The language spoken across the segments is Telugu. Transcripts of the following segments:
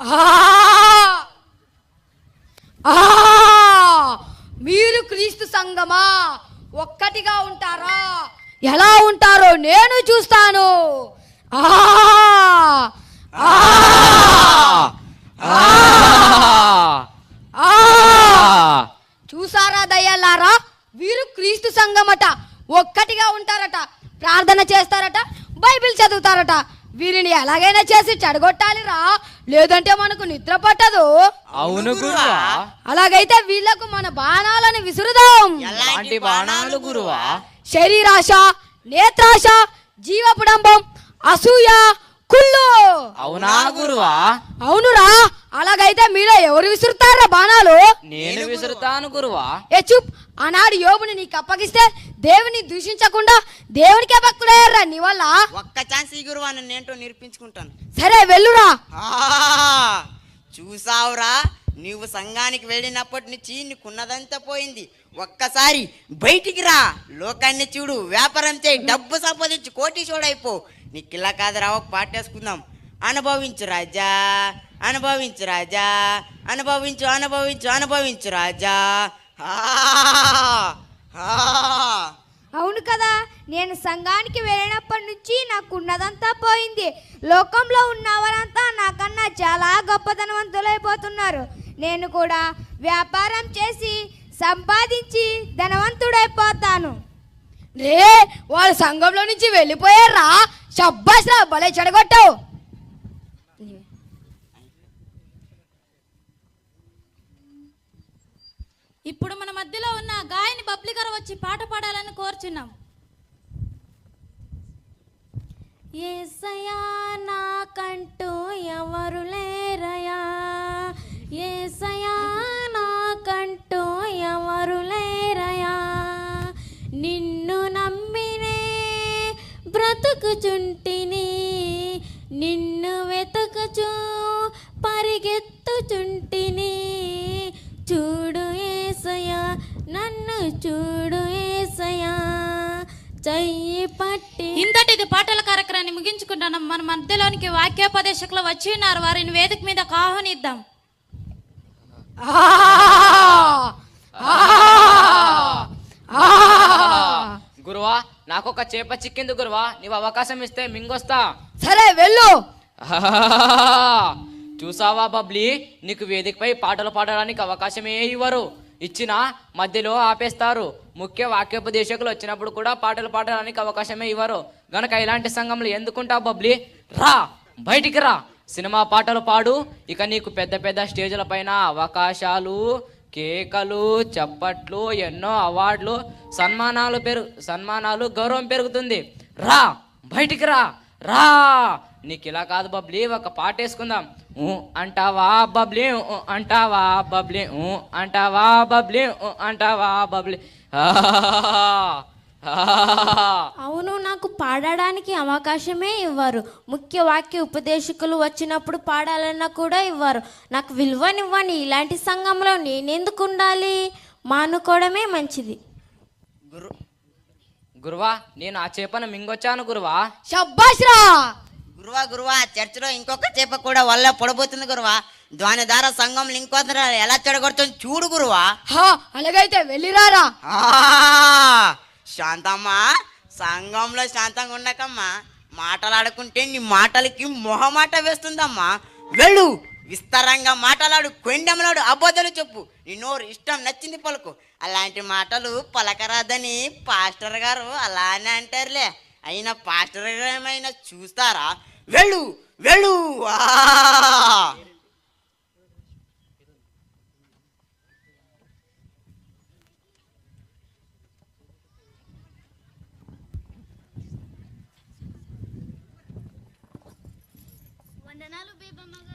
ఆ! మీరు క్రీస్తు సంగమా ఒక్కటిగా ఉంటారా? ఎలా ఉంటారో నేను చూస్తాను. ఆ! చూసారా దయ్యాలారా? వీరు క్రీస్తు సంఘమట. ఒక్కటిగా ఉంటారట. ప్రార్థన చేస్తారట. బైబిల్ చదువుతారట. వీరిని ఎలాగైనా చేసి చెడగొట్టాలిరా. లేదంటే మనకు నిద్ర పట్టదు. అవును గురువా. అలాగైతే వీళ్ళకు మన బాణాలను విసురుదాం. ఎలాంటి బాణాలు గురువా? శరీరాశ నేత్రాశ జీవపుడంబం అసూయ కుళ్ళు. అవునా గురువా? అవునురా. అలాగైతే మీలో ఎవరు విసురుతారా బాణాలు? నేను విసురుతాను గురువా. ఏ చూప్. ఆనాడు యోబుని నీకు అప్పగిస్తే దేవుని దూషించకుండా దేవునికే భక్తుడయ్యారా నీ వల్ల? ఒక్క ఛాన్స్ ఈ గురువా నన్ను ఏంటో నిరూపించుకుంటాను. సరే వెళ్ళురా. చూసావురా నీవు సంఘానికి వెళ్ళినప్పటి నుంచి నీకున్నదంతా పోయింది. ఒక్కసారి బయటికి రా లోకాన్ని చూడు వ్యాపారం చేయి డబ్బు సంపాదించి కోటీశ్వడైపో నీకు ఇలా కాదురా ఒక పాటేసుకుందాం అనుభవించు రాజా అనుభవించు రాజా అనుభవించు అనుభవించు అనుభవించు రాజా. అవును కదా నేను సంఘానికి వెళ్ళినప్పటి నుంచి నాకు ఉన్నదంతా పోయింది. లోకంలో ఉన్నవారంతా నాకన్నా చాలా గొప్పతనవంతులైపోతున్నారు నేను కూడా వ్యాపారం చేసి సంపాదించి ధనవంతుడైపోతాను. రే వాళ్ళ సంఘంలో నుంచి వెళ్ళిపోయారా? శబ్బాస్ రా భలే చెడగొట్టావు. ఇప్పుడు మన మధ్యలో ఉన్న గాయని బబ్లి గారు వచ్చి పాట పాడాలని కోరుచున్నాం. ఏసయా నాకంటూ ఎవరు లేరయా ఏసయా నాకంటూ ఎవరు లేరయా నిన్ను నమ్మినే బ్రతుకుచుంటిని నిన్ను వెతకచూ పరిగెత్తుచుంటిని. చూడు ఏసయా చెయ్యి పట్టి ఇంతటిది పాటల కార్యక్రమాన్ని ముగించుకుంటున్నాం మన మధ్యలోనికి వాక్యోపదేశకులు వచ్చి ఉన్నారు వారిని వేదిక మీద ఆహ్వానిద్దాం ఆ! ఆ! ఆ! గురువా నాకు ఒక చేప చిక్కింది గురువా నీవు అవకాశం ఇస్తే మింగొస్తా సరే వెళ్ళు చూసావా బబ్లీ నీకు వేదికపై పాటలు పాడడానికి అవకాశమే ఇవ్వరు ఇచ్చిన మధ్యలో ఆపేస్తారు. ముఖ్య వాక్యోపదేశకులు వచ్చినప్పుడు కూడా పాటలు పాడడానికి అవకాశమే ఇవ్వరు. గనక ఇలాంటి సంఘంలో ఎందుకుంటావు బబ్లీ? రా బయటికి రా. సినిమా పాటలు పాడు. ఇక నీకు పెద్ద పెద్ద స్టేజ్ల పైన అవకాశాలు కేకలు చప్పట్లు ఎన్నో అవార్డులు సన్మానాలు పెరుగు సన్మానాలు గౌరవం పెరుగుతుంది. రా బయటికి రా. రా. నీకు ఇలా కాదు బబ్లీ ఒక పాట వేసుకుందాం. అంటావా బబ్లీ ఊ అంటావా బబ్లీ ఊ అంటావా బబ్లీ ఊ అంటావా బబ్లీ. అవును నాకు పాడడానికి అవకాశమే ఇవ్వరు. ముఖ్య వాక్య ఉపదేశకులు వచ్చినప్పుడు పాడాలన్నా కూడా ఇవ్వరు. నాకు విలువనివ్వని ఇలాంటి సంఘంలో నేనెందుకు ఉండాలి? మానుకోవడమే మంచిది. గురు గురువా నేను ఆ చేపను మింగొచ్చాను గురువా. శబ్బాస్ రా! గురువా గురువా చర్చిలో ఇంకొక చేప కూడా వల్ల పొడబోతుంది గురువా. దాని ద్వారా సంఘంలో ఇంకొందరు ఎలా చెడగొడుతుంది చూడు గురువా. హా అలాగైతే వెళ్ళిరారా. ఆ, శాంతమ్మా సంఘంలో శాంతంగా ఉండకమ్మా. మాటలాడుకుంటే నీ మాటలకి మొహమాట వేస్తుందమ్మా. వెళ్ళు విస్తారంగా మాటలాడు కొండెమలాడు అబద్ధాలు చెప్పు. నీ నోరు ఇష్టం నచ్చింది పలుకు. అలాంటి మాటలు పలకరాదని పాస్టర్ గారు అలానే అంటారులే. అయినా పాస్టర్ గారు ఏమైనా చూస్తారా? వెళ్ళు వెళ్ళు. ఆ.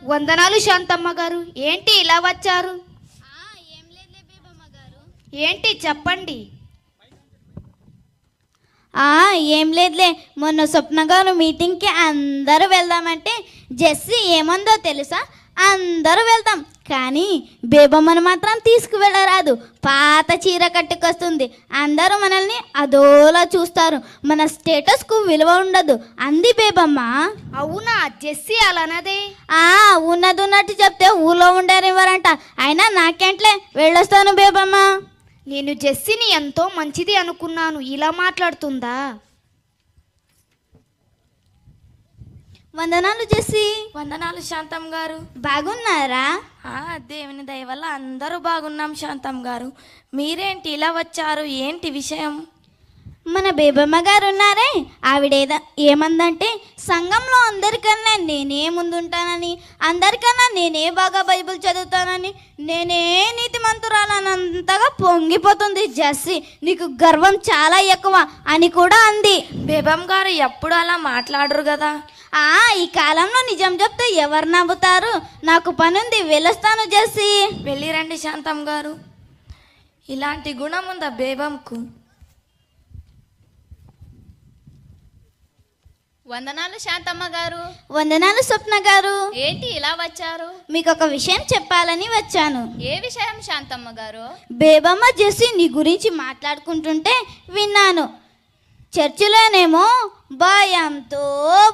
వందనాలు శాంతమ్మ గారు ఏంటి ఇలా వచ్చారు? ఏంటి చెప్పండి. ఏం లేదులే. మొన్న స్వప్న గారు మీటింగ్కి అందరూ వెళ్దామంటే జెస్సీ ఏమందో తెలుసా? అందరూ వెళ్దాం. కానీ బేబమ్మను మాత్రం తీసుకువెళ్ళరాదు. పాత చీర కట్టుకొస్తుంది. అందరూ మనల్ని అదోలా చూస్తారు. మన స్టేటస్కు విలువ ఉండదు. అంది బేబమ్మ. అవునా? జెస్సీ అలానదే? ఆ ఉన్నది ఉన్నట్టు చెప్తే ఊళ్ళో ఉండేవారంట. అయినా నాకేంట్లే? వెళ్ళొస్తాను బేబమ్మ. నేను జెస్సీని ఎంతో మంచిది అనుకున్నాను. ఇలా మాట్లాడుతుందా? వందనాలు జెస్సి. వందనాలు శాంతం గారు. బాగున్నారా? ఆ, దేవుని దయ వల్ల అందరూ బాగున్నాం శాంతం గారు. మీరేంటి ఇలా వచ్చారు? ఏంటి విషయం? మన బేబమ్మ గారు ఉన్నారే ఆవిడేద ఏమందంటే సంఘంలో అందరికన్నా నేనే ముందుంటానని అందరికన్నా నేనే బాగా బైబిల్ చదువుతానని నేనే నీతిమంతురాలనంతగా పొంగిపోతుంది జస్సి. నీకు గర్వం చాలా ఎక్కువ అని కూడా అంది. బేబం గారు ఎప్పుడు అలా మాట్లాడరు కదా? ఆ ఈ కాలంలో నిజం చెప్తే ఎవరు నవ్వుతారు? నాకు పనుంది వెళ్ళొస్తాను జస్సి. వెళ్ళిరండి శాంతం గారు. ఇలాంటి గుణం ఉందా బేబంకు వందనాలు శాంతమ్మ గారు. వందనాలు స్వప్న గారు. ఏంటి ఇలా వచ్చారు? మీకు ఒక విషయం చెప్పాలని వచ్చాను. ఏ విషయం శాంతమ్మ గారు? బేబమ్మ జెస్సి నీ గురించి మాట్లాడుకుంటుంటే విన్నాను. చర్చిలోనేమో భయంతో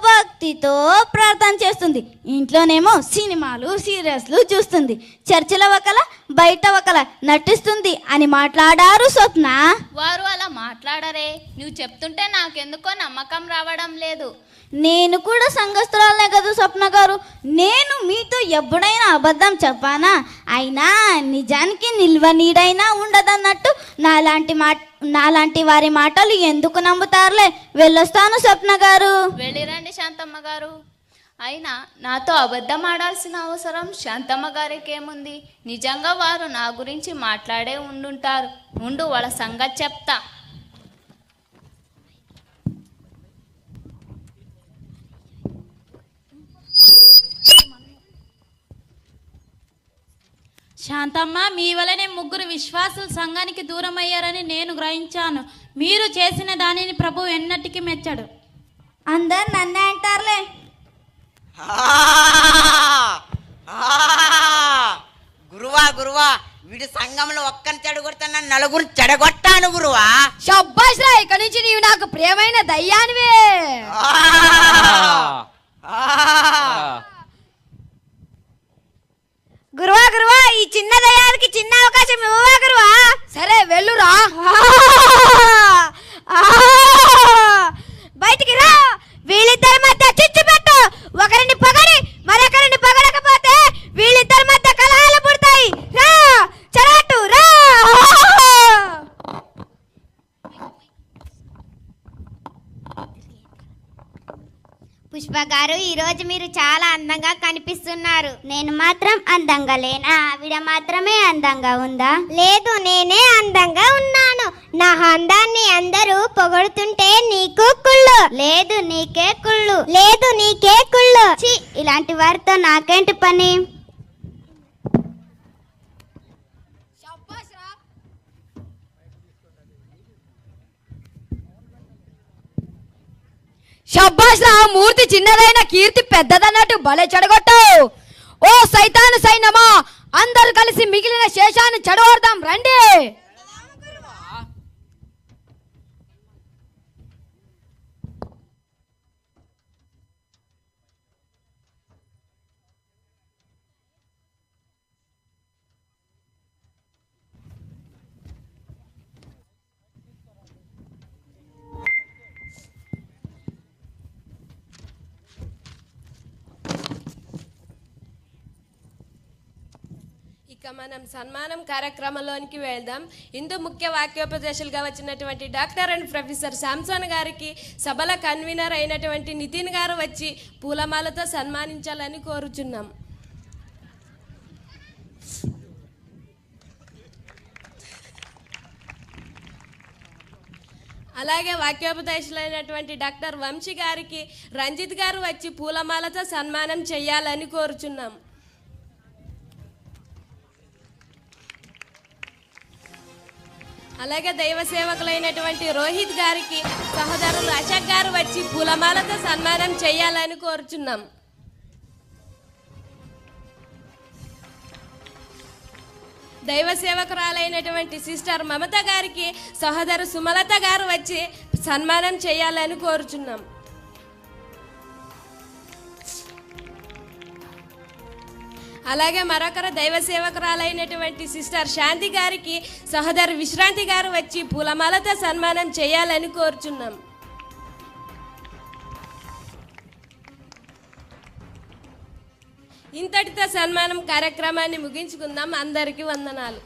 భక్తితో ప్రార్థన చేస్తుంది. ఇంట్లోనేమో సినిమాలు సీరియల్స్లు చూస్తుంది. చర్చిలో ఒకల బయట ఒకల నటిస్తుంది అని మాట్లాడారు స్వప్న. వారు అలా మాట్లాడరే. నువ్వు చెప్తుంటే నాకెందుకో నమ్మకం రావడం లేదు. నేను కూడా సంఘస్థురాలనే కదా స్వప్న గారు. నేను మీతో ఎప్పుడైనా అబద్ధం చెప్పానా? అయినా నిజానికి నిల్వ నీడైనా ఉండదన్నట్టు నాలాంటి మాట నాలాంటి వారి మాటలు ఎందుకు నమ్ముతారులే? వెళ్ళొస్తాను స్వప్న గారు. వెళ్ళిరండి శాంతమ్మ గారు. అయినా నాతో అబద్ధం ఆడాల్సిన అవసరం శాంతమ్మ గారికి ఏముంది నిజంగా వారు నా గురించి మాట్లాడే ఉండుంటారు. ఉండు వాళ్ళ సంగతి చెప్తా. శాంతమ్మ మీ వలనే ముగ్గురు విశ్వాసులు సంఘానికి దూరం అయ్యారని నేను గ్రహించాను. మీరు చేసిన దానిని ప్రభు ఎన్నటికి మెచ్చడు. అందరు నన్నే అంటారులే. గురువా గురువా వీడి సంఘంలో ఒక్కని చెడగొడతాను నలుగురు చెడగొట్టాను గురువా. షబ్బాష్ రా ఇక్కడి నుంచి నీవు నాకు ప్రియమైన దయ్యానివే. గురువా గురువా ఈ చిన్న దయానికి చిన్న అవకాశం ఇవ్వవా గురువా సరే వెళ్ళురా బయటికి రా వీళ్ళిద్దరి మధ్య చిచ్చు పెట్టు ఒకరిని పగడి మరొకరిని పగడకపోతే వీళ్ళిద్దరి మధ్య కలహాలు పుడతాయి రా చెరటు రా పుష్ప గారు ఈ రోజు మీరు చాలా అందంగా కనిపిస్తున్నారు నేను మాత్రం అందంగా లేనా? ఆవిడ మాత్రమే అందంగా ఉందా? లేదు నేనే అందంగా ఉన్నాను. నా అందాన్ని అందరూ పొగడుతుంటే నీకు కుళ్ళు. లేదు నీకే కుళ్ళు. లేదు నీకే కుళ్ళు. ఛీ, ఇలాంటి వారితో నాకేంటి పని? షబ్బాష్ రా. మూర్తి చిన్నదైన కీర్తి పెద్దదన్నట్టు భలే చెడగొట్టావు. ఓ సైతాను సైన్యమా అందరు కలిసి మిగిలిన శేషాన్ని చెడగొడదాం రండి! ఇక మనం సన్మానం కార్యక్రమంలోనికి వెళ్దాం. ఇందు ముఖ్య వాక్యోపదేశాలుగా వచ్చినటువంటి డాక్టర్ అండ్ ప్రొఫెసర్ శాంసన్ గారికి సభల కన్వీనర్ అయినటువంటి నితిన్ గారు వచ్చి పూలమాలతో సన్మానించాలని కోరుచున్నాం. అలాగే వాక్యోపదేశులైనటువంటి డాక్టర్ వంశీ గారికి రంజిత్ గారు వచ్చి పూలమాలతో సన్మానం చేయాలని కోరుచున్నాం. అలాగే దైవ సేవకులైనటువంటి రోహిత్ గారికి సహోదరులు అశోక్ గారు వచ్చి పూలమాలతో సన్మానం చేయాలని కోరుచున్నాం. దైవ సేవకురాలైనటువంటి సిస్టర్ మమత గారికి సహోదరు సుమలత గారు వచ్చి సన్మానం చేయాలని కోరుచున్నాం. అలాగే మరొకరు దైవ సేవకురాలైనటువంటి సిస్టర్ శాంతి గారికి సహోదరు విశ్రాంతి గారు వచ్చి పూలమాలతో సన్మానం చేయాలని కోరుచున్నాం. ఇంతటితో సన్మానం కార్యక్రమాన్ని ముగించుకుందాం. అందరికీ వందనాలు.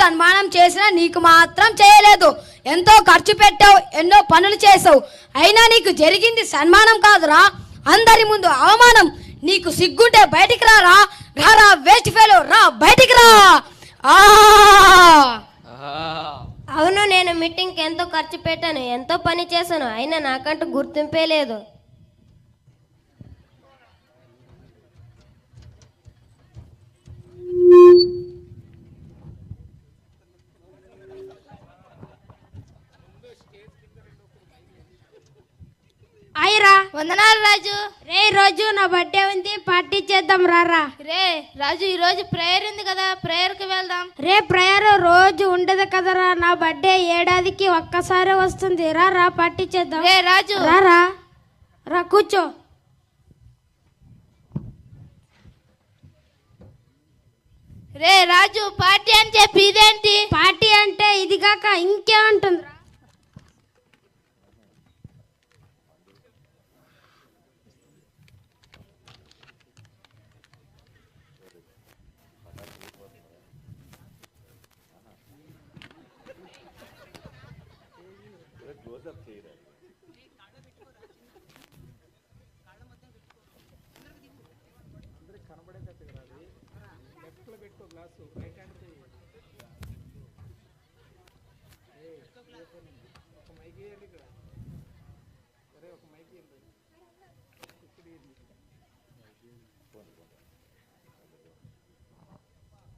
సన్మానం చేసినా నీకు మాత్రం చేయలేదు. ఎంతో ఖర్చు పెట్టావు ఎన్నో పనులు చేసావు అయినా నీకు జరిగింది సన్మానం కాదురా. అందరి ముందు అవమానం. నీకు సిగ్గుంటే బయటికి రారా. రారా వేస్ట్ ఫెలో రా బయటికి రా. అవును నేను మీటింగ్కి ఎంతో ఖర్చు పెట్టాను ఎంతో పని చేశాను అయినా నాకంటూ గుర్తింపే లేదు. అయ్యరా వందనాలు రాజు. రే రోజు నా బర్త్డే ఉంది. పార్టీ చేద్దాం రారా. రే రాజు ఈ రోజు ప్రేయర్ ఉంది కదా. ప్రేయర్కి వెళ్దాం. రే ప్రయారం రోజు ఉండదు కదరా నా బర్త్డే ఏడాదికి ఒక్కసారి వస్తుంది. రా రా పార్టీ చేద్దాం. రే రాజు. రా రా. కూర్చో. రే రాజు పార్టీ అని చెప్పి ఇదేంటి? పార్టీ అంటే ఇది కాక ఇంకే ఉంటుంది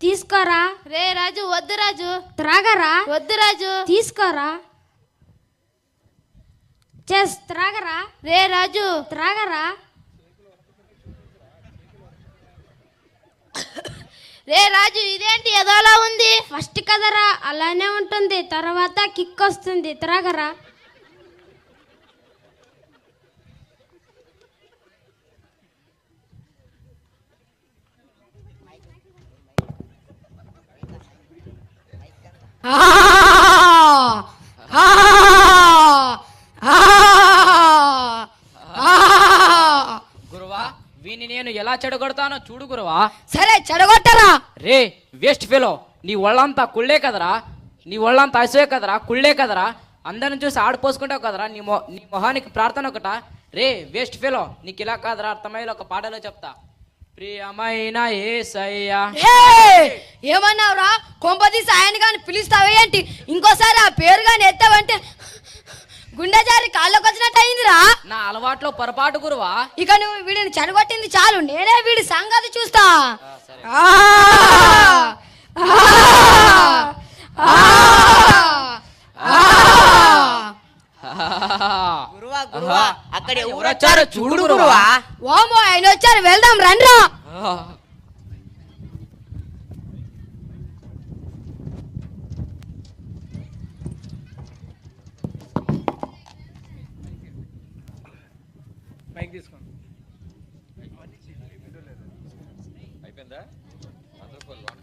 తీసుకోరా? రే రాజు వద్దు రాజు. త్రాగరా? వద్దు రాజు. తీసుకోరా? చెస్ త్రాగరా? రే రాజు. త్రాగరా? రే రాజు ఇదేంటి? ఎదోలా ఉంది? ఫస్ట్ కదరా అలానే ఉంటుంది. తర్వాత కిక్ వస్తుంది. త్రాగరా? ఆ! ఆ! ఆ! ఆ! గురువా వీని నేను ఎలా చెడగొడతానో చూడు గురువా. సరే చెడగొట్టరా? రే వేస్ట్ ఫెలో నీ ఒళ్ళంతా కుళ్ళే కదరా. నీ ఒళ్ళంతా అసూయే కదరా కుళ్ళే కదరా. అందరిని చూసి ఆడిపోసుకుంటావు కదరా నీ మొ నీ మొహానికి ప్రార్థన ఒకట. రే వేస్ట్ ఫెలో నీకు ఇలా కాదరా అర్థమయ్యేలా ఒక పాటలో చెప్తా. ప్రియమైన ఏసయ్యా! ఏమన్నావురా? కొంపది సాయాన్ని కానీ పిలుస్తావే ఏంటి? ఇంకోసారి ఆ పేరు కానీ ఎత్తావంటే గుండె జారి కాళ్ళకి వచ్చినట్టు అయిందిరా నా అలవాట్లో పొరపాటు గురువా ఇక నువ్వు వీడిని చెడగొట్టింది చాలు నేనే వీడి సంగతి చూస్తా ఆ! ఆ! ఆ! ఆ! గురువా గురువా అక్కడ ఎవరు ఎవరొచ్చారో వచ్చారో చూడు. గురువా ఓమో ఆయన వచ్చారు వెళ్దాం రండ్రా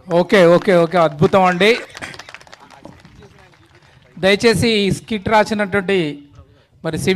ఓకే ఓకే ఓకే అద్భుతం అండి. దయచేసి ఈ స్కిట్ రాసినటువంటి మరి సి